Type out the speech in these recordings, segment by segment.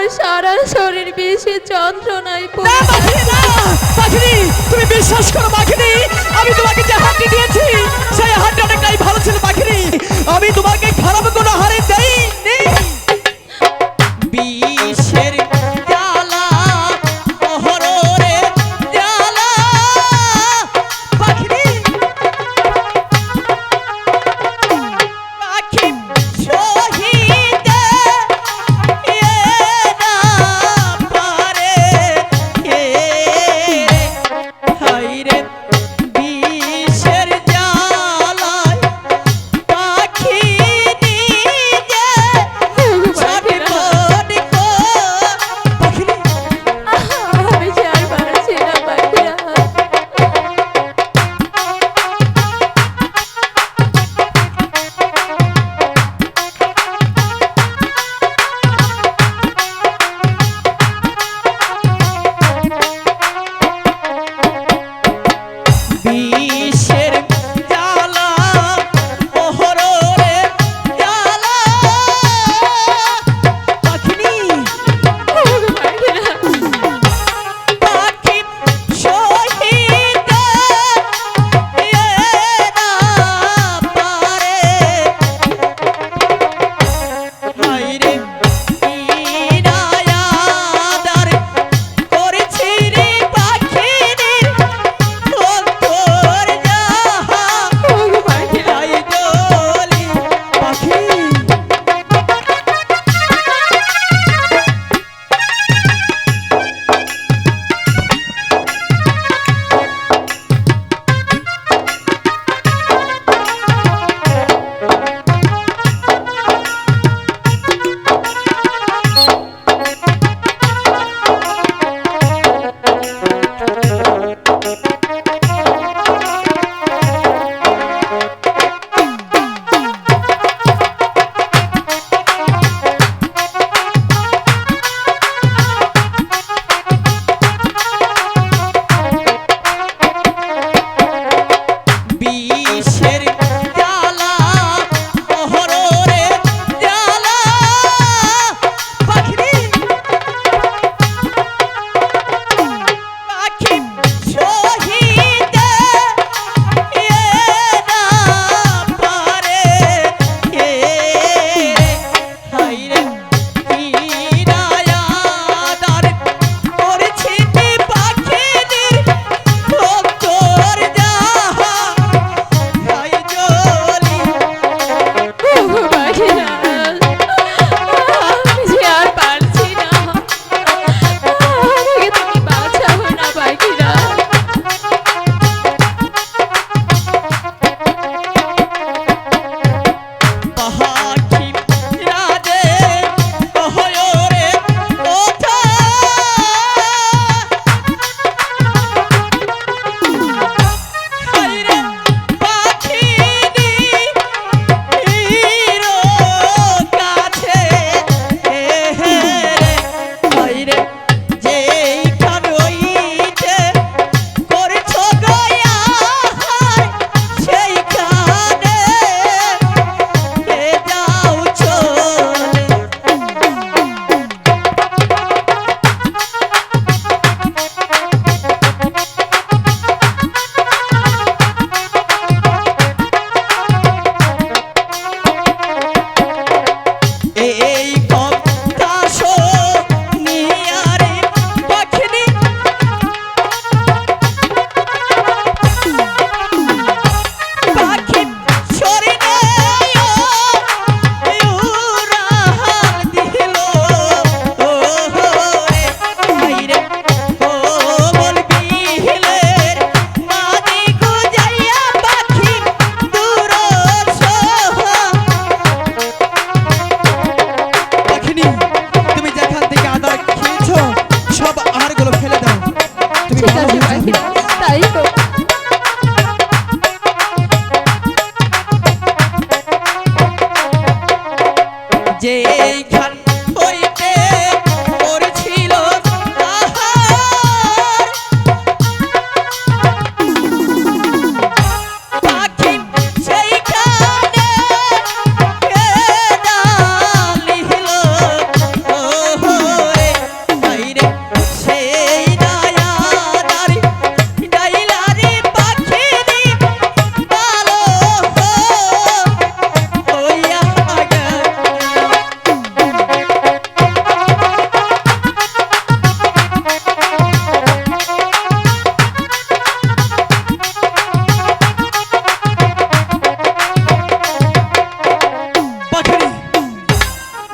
আমার সারা শরীর বেশি যন্ত্রণায় পড়ে। পাখিনি তুমি বিশ্বাস করো পাখিনি, আমি তোমাকে যে হাতটি দিয়েছি, সেই হাতটা অনেকটাই ভালো ছিল পাখিনি। আমি তোমাকে খারাপ কোনো হারে বিশ্ব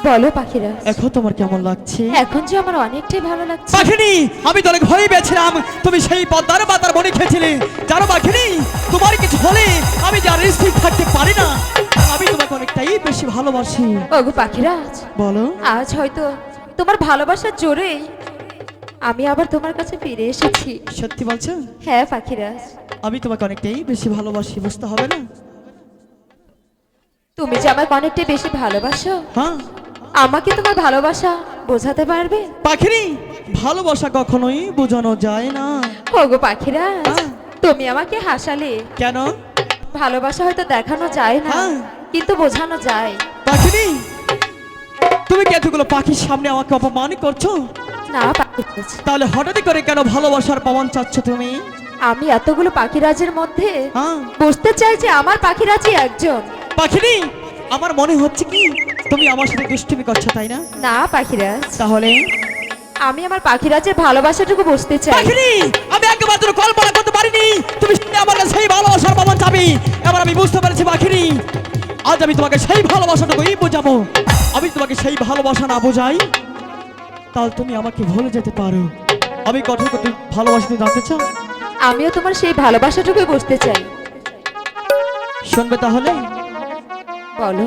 বলো পাখিরা। এখন তোমার কেমন লাগছে? এখন যে আমার অনেকটাই ভালো লাগছে। পাখিনি আমি তো অনেক ভয় পেয়েছিলাম। তুমি সেই পদ্মার পাতার মনে খেয়েছিলে। জানো পাখিনি তোমার কিছু হলে আমি যে স্থির থাকতে পারি না আমি তোমাকে অনেকটাই বেশি ভালোবাসি। ওগো পাখিরাজ বলো। আজ হয়তো তোমার ভালোবাসার জোরেই আমি আবার তোমার কাছে ফিরে এসেছি। সত্যি বলছো? হ্যাঁ পাখিরাজ আমি তোমাকে অনেকটাই বেশি ভালোবাসি বুঝতে হবে না? তুমি যে আমাকে অনেকটাই বেশি ভালোবাসো হ্যাঁ। আমাকে তোমার ভালোবাসা বোঝাতে পারবে? পাখিরি ভালোবাসা কখনোই বোঝানো যায় না। ওগো পাখিরাজ হ্যাঁ। তুমি আমাকে হাসালে। কেন? ভালোবাসা হয়তো দেখানো যায় না হ্যাঁ। কিন্তু বোঝানো যায়। পাখিনি তুমি কি এতগুলো পাখির সামনে আমাকে অপমান করছ? না পাখি তাহলে হঠাৎ করে কেন ভালোবাসার প্রমাণ চাচ্ছ তুমি? আমি এতগুলো পাখিরাজের মধ্যে হ্যাঁ। বুঝতে চাই যে আমার পাখিরাজই একজন। পাখিনি আমার মনে হচ্ছে কি তুমি আমার সাথে দুষ্টুমি করছ তাই না? না পাখিরাজ। তাহলে? আমি আমার পাখিরাজের ভালোবাসাটুকু বুঝতে চাই। পাখিনি! আমি একমাত্র কল্পনা করতে পারিনি। তুমি আমার কাছে সেই ভালোবাসার প্রমাণ চাবি। এবার আমি বুঝতে পেরেছি পাখিনি। আজ আমি তোমাকে সেই ভালোবাসাটুকুই বোঝাবো। আমি তোমাকে সেই ভালোবাসা না বোঝাই তাহলে তুমি আমাকে ভুলে যেতে পারো। আমি কঠোর কঠোর ভালোবাসা তুমি জানতে চাও? আমিও তোমার সেই ভালোবাসাটুকুই বুঝতে চাই। শুনবে তাহলে? বলো।